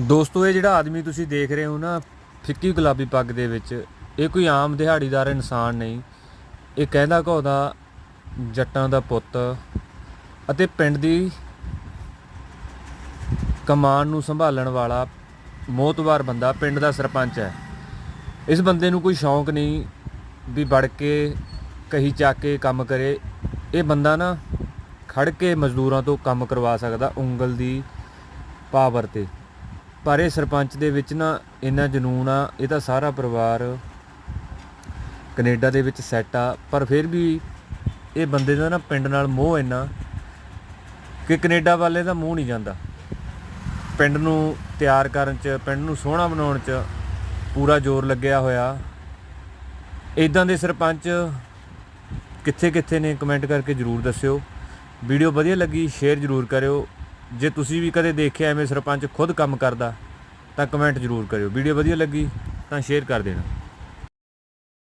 ਦੋਸਤੋ, ਇਹ ਜਿਹੜਾ ਆਦਮੀ ਤੁਸੀਂ ਦੇਖ ਰਹੇ ਹੋ ਨਾ, ਫਿੱਕੀ ਗੁਲਾਬੀ ਪੱਗ ਦੇ ਵਿੱਚ, ਇਹ ਕੋਈ ਆਮ ਦਿਹਾੜੀਦਾਰ ਇਨਸਾਨ ਨਹੀਂ। ਇਹ ਕਹਿੰਦਾ ਕਹੋਦਾ ਜੱਟਾਂ ਦਾ ਪੁੱਤ ਅਤੇ ਪਿੰਡ ਦੀ ਕਮਾਨ ਨੂੰ ਸੰਭਾਲਣ ਵਾਲਾ ਮੋਤਵਾਰ ਬੰਦਾ ਪਿੰਡ ਦਾ ਸਰਪੰਚ ਹੈ। ਇਸ ਬੰਦੇ ਨੂੰ ਕੋਈ ਸ਼ੌਂਕ ਨਹੀਂ ਵੀ ਵੜ ਕੇ, ਕਹੀ ਚੱਕ ਕੇ ਕੰਮ ਕਰੇ। ਇਹ ਬੰਦਾ ਨਾ ਖੜ ਕੇ ਮਜ਼ਦੂਰਾਂ ਤੋਂ ਕੰਮ ਕਰਵਾ ਸਕਦਾ, ਉਂਗਲ ਦੀ ਪਾਵਰ ਤੇ। ਪਰ ਇਹ ਸਰਪੰਚ ਦੇ ਵਿੱਚ ਨਾ ਇੰਨਾ ਜਨੂਨ ਆ, ਇਹ ਤਾਂ ਸਾਰਾ ਪਰਿਵਾਰ ਕੈਨੇਡਾ ਦੇ ਵਿੱਚ ਸੈੱਟ ਆ, ਪਰ ਫਿਰ ਵੀ ਇਹ ਬੰਦੇ ਦਾ ਨਾ ਪਿੰਡ ਨਾਲ ਮੋਹ ਇੰਨਾ ਕਿ ਕੈਨੇਡਾ ਵਾਲੇ ਦਾ ਮੂੰਹ ਨਹੀਂ ਜਾਂਦਾ। ਪਿੰਡ ਨੂੰ ਤਿਆਰ ਕਰਨ ਚ, ਪਿੰਡ ਨੂੰ ਸੋਹਣਾ ਬਣਾਉਣ ਚ ਪੂਰਾ ਜ਼ੋਰ ਲੱਗਿਆ ਹੋਇਆ। ਇਦਾਂ ਦੇ ਸਰਪੰਚ ਕਿੱਥੇ ਕਿੱਥੇ ਨੇ ਕਮੈਂਟ ਕਰਕੇ ਜਰੂਰ ਦੱਸਿਓ। ਵੀਡੀਓ ਵਧੀਆ ਲੱਗੀ ਸ਼ੇਅਰ ਜਰੂਰ ਕਰਿਓ। ਜੇ ਤੁਸੀਂ ਵੀ ਕਦੇ ਦੇਖਿਆ ਐਵੇਂ ਸਰਪੰਚ ਖੁਦ ਕੰਮ ਕਰਦਾ, ਤਾਂ ਕਮੈਂਟ ਜਰੂਰ ਕਰਿਓ। ਵੀਡੀਓ ਵਧੀਆ ਲੱਗੀ ਤਾਂ ਸ਼ੇਅਰ ਕਰ ਦੇਣਾ।